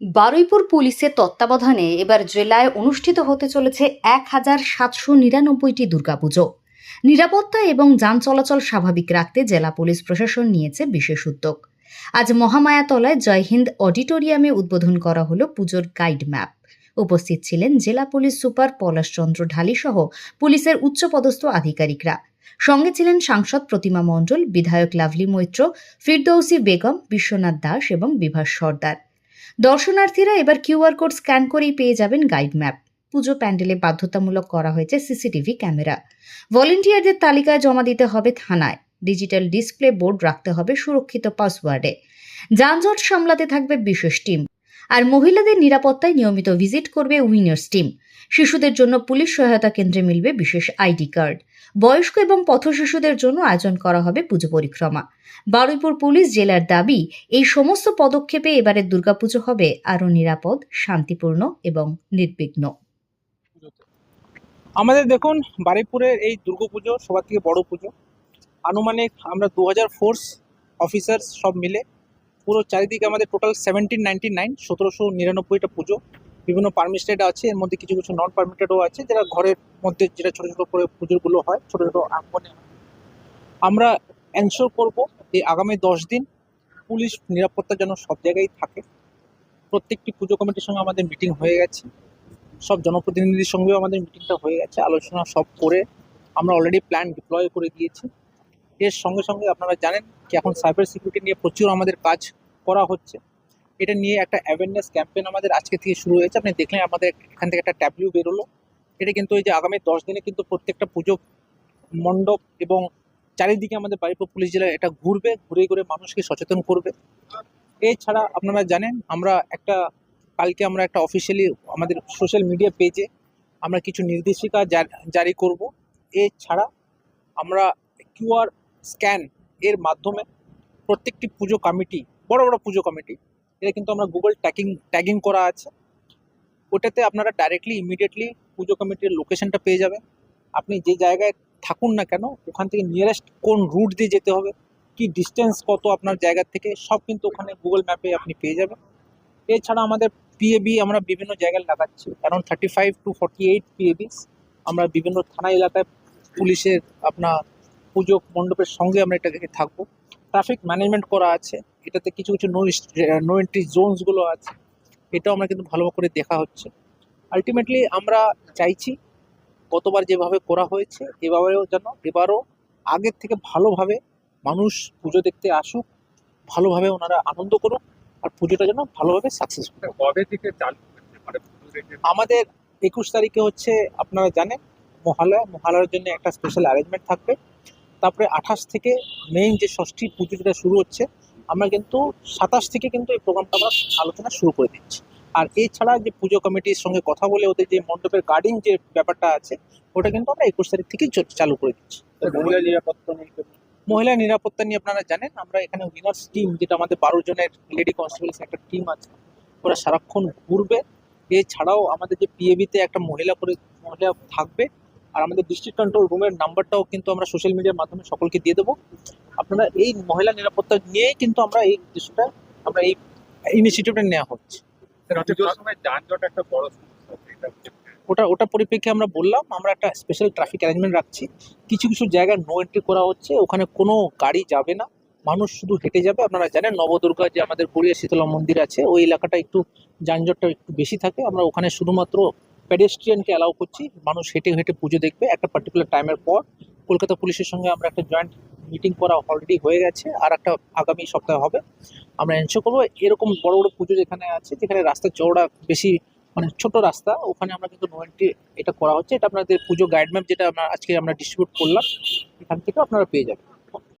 বারুইপুর পুলিশের তত্ত্বাবধানে এবার জেলায় অনুষ্ঠিত হতে চলেছে এক হাজার সাতশো নিরানব্বইটি দুর্গাপুজো। নিরাপত্তা এবং যান চলাচল স্বাভাবিক রাখতে জেলা পুলিশ প্রশাসন নিয়েছে বিশেষ উদ্যোগ। আজ মহামায়াতলায় জয়হিন্দ অডিটোরিয়ামে উদ্বোধন করা হলো পুজোর গাইড ম্যাপ। উপস্থিত ছিলেন জেলা পুলিশ সুপার পলাশচন্দ্র ঢালি সহ পুলিশের উচ্চপদস্থ আধিকারিকরা। সঙ্গে ছিলেন সাংসদ প্রতিমা মণ্ডল, বিধায়ক লাভলি মৈত্র, ফিরদৌসি বেগম, বিশ্বনাথ দাস এবং বিভাস সর্দার। দর্শনার্থীরা এবার কিউআর কোড স্ক্যান করেই পেয়ে যাবেন গাইড ম্যাপ। পুজো প্যান্ডেলে বাধ্যতামূলক করা হয়েছে সিসিটিভি ক্যামেরা। ভলেন্টিয়ারদের তালিকায় জমা দিতে হবে থানায়। ডিজিটাল ডিসপ্লে বোর্ড রাখতে হবে সুরক্ষিত পাসওয়ার্ডে। যানজট সামলাতে থাকবে বিশেষ টিম। আর মহিলাদের নিরাপত্তায় নিয়মিত ভিজিট করবে উইনার্স টিম। শিশুদের জন্য পুলিশ সহায়তা কেন্দ্রে মিলবে বিশেষ আইডি কার্ড। বয়স্ক এবং পথ শিশুদের জন্য আয়োজন করা হবে পুজো পরিক্রমা। বারুইপুর পুলিশ জেলার দাবি, এই সমস্ত পদক্ষেপে এবারের দুর্গাপুজো হবে আরও নিরাপদ, শান্তিপূর্ণ এবং নির্বিঘ্ন। আমাদের দেখুন, বারুইপুরের এই দুর্গাপুজো সবার থেকে বড় পুজো। আনুমানিক আমরা দু হাজার ফোর্স অফিসার্স সব মিলে পুরো চারিদিকে আমাদের টোটাল সেভেন্টিন নাইনটি নাইন সতেরোশো নিরানব্বইটা পুজো। বিভিন্ন পারমিটেড আছে, এর মধ্যে কিছু কিছু নন পারমিটেডও আছে, যেটা ঘরের মধ্যে যেটা ছোটো ছোটো করে পুজোগুলো হয়, ছোটো ছোটো আঙ্গনে। আমরা এনশোর করব এই আগামী দশ দিন পুলিশ নিরাপত্তা যেন সব জায়গায় থাকে। প্রত্যেকটি পুজো কমিটির সঙ্গে আমাদের মিটিং হয়ে গেছে। সব জনপ্রতিনিধির সঙ্গেও আমাদের মিটিংটা হয়ে গেছে, আলোচনা সব করে আমরা অলরেডি প্ল্যান ডিপ্লয় করে দিয়েছি। এর সঙ্গে সঙ্গে আপনারা জানেন কি এখন সাইবার সিকিউরিটি নিয়ে প্রচুর আমাদের কাজ করা হচ্ছে। এটা নিয়ে একটা অ্যাওয়ারনেস ক্যাম্পেন আমাদের আজকে থেকে শুরু হয়েছে। আপনি দেখলেন আমাদের এখান থেকে একটা ট্যাবলিউ বেরোলো। এটা কিন্তু এই যে আগামী দশ দিনে কিন্তু প্রত্যেকটা পুজো মণ্ডপ এবং চারিদিকে আমাদের বাড়িপুর পুলিশ জেলায় এটা ঘুরবে, ঘুরে ঘুরে মানুষকে সচেতন করবে। এছাড়া আপনারা জানেন, আমরা একটা, কালকে আমরা একটা অফিসিয়ালি আমাদের সোশ্যাল মিডিয়া পেজে আমরা কিছু নির্দেশিকা জারি করব। এছাড়া আমরা কিউআর স্ক্যান এর মাধ্যমে প্রত্যেকটি পুজো কমিটি বড় বড় পুজো কমিটি এটা কিন্তু আমরা গুগল ট্যাগিং ট্যাগিং করা আছে। ওটাতে আপনারা ডাইরেক্টলি ইমিডিয়েটলি পুজো কমিটির লোকেশনটা পেয়ে যাবেন। আপনি যে জায়গায় থাকুন না কেন, ওখান থেকে নিয়ারেস্ট কোন রুট দিয়ে যেতে হবে, কি ডিস্টেন্স কত আপনার জায়গা থেকে, সব কিন্তু ওখানে গুগল ম্যাপে আপনি পেয়ে যাবেন। এছাড়া আমাদের পিএবি আমরা বিভিন্ন জায়গায় লাগাচ্ছি। Around thirty five to forty eight পিএবিস আমরা বিভিন্ন থানা এলাকায় পুলিশের, আপনার পুজো মণ্ডপের সঙ্গে আমরা এটাকে থাকব। ট্রাফিক ম্যানেজমেন্ট করা আছে। এটাতে কিছু কিছু নো নো এন্ট্রি জোনসগুলো আছে। এটাও আমরা কিন্তু ভালো করে দেখা হচ্ছে। আলটিমেটলি আমরা চাইছি গতবার যেভাবে করা হয়েছে এবারেও যেন এবারও আগের থেকে ভালোভাবে মানুষ পুজো দেখতে আসুক ভালোভাবে ওনারা আনন্দ করুক আর পুজোটা যেন ভালোভাবে সাকসেসফুল কবে থেকে চালু মানে আমাদের একুশ তারিখে হচ্ছে আপনারা জানেন মহালয়া। মহালয়ার জন্য একটা স্পেশাল অ্যারেঞ্জমেন্ট থাকবে। তারপরে আঠাশ থেকে মেইন যে ষষ্ঠী পুজো যেটা শুরু হচ্ছে আমরা কিন্তু সাতাশ থেকে কিন্তু এই প্রোগ্রামটা আমরা আলোচনা শুরু করে দিচ্ছি। আর এছাড়া যে পুজো কমিটির সঙ্গে কথা বলে ওদের যে মণ্ডপের গার্ডিং যে ব্যাপারটা আছে ওটা কিন্তু আমরা একুশ তারিখ থেকেই চালু করে দিচ্ছি। মহিলা নিরাপত্তা নিয়ে মহিলা নিরাপত্তা নিয়ে আপনারা জানেন আমরা এখানে উইনার্স টিম যেটা আমাদের বারো জনের লেডি কনস্টেবলস একটা টিম আছে ওরা সারাক্ষণ ঘুরবে। এছাড়াও আমাদের যে পিএবিতে একটা মহিলা করে মহিলা থাকবে আর আমাদের ডিস্ট্রিক্ট কন্ট্রোল রুমের নাম্বারটাও কিন্তু আমরা সোশ্যাল মিডিয়ার মাধ্যমে সকলকে দিয়ে দেবো। আপনারা এই মহিলা নিরাপত্তা নিয়েই কিন্তু আমরা এই উদ্দেশ্যটা আমরা এই ইনিশিয়েটিভটা নেওয়া হচ্ছে। ওটা ওটা পরিপ্রেক্ষে আমরা বললাম আমরা একটা স্পেশাল ট্রাফিক অ্যারেঞ্জমেন্ট রাখছি। কিছু কিছু জায়গায় নো এন্ট্রি করা হচ্ছে ওখানে কোনো গাড়ি যাবে না মানুষ শুধু হেঁটে যাবে। আপনারা জানেন নবদুর্গা যে আমাদের গড়িয়া শীতলা মন্দির আছে ওই এলাকাটা একটু যানজটটা একটু বেশি থাকে। আমরা ওখানে শুধুমাত্র পেডেস্ট্রিয়ানকে অ্যালাউ করছি মানুষ হেঁটে হেঁটে পুজো দেখবে। একটা পার্টিকুলার টাইমের পর কলকাতা পুলিশের সঙ্গে আমরা একটা জয়েন্ট মিটিং করা অলরেডি হয়ে গেছে, আর একটা আগামী সপ্তাহে হবে। আমরা এনশো করব এরকম বড় বড় পুজো যেখানে আছে, যেখানে রাস্তা চওড়া বেশি মানে ছোট রাস্তা, ওখানে আমরা কিন্তু নোয়েন্টি এটা করা হচ্ছে। এটা আপনাদের পুজো গাইড ম্যাপ যেটা আমরা আজকে আমরা ডিস্ট্রিবিউট করলাম, এখান থেকে আপনারা পেয়ে যাবেন।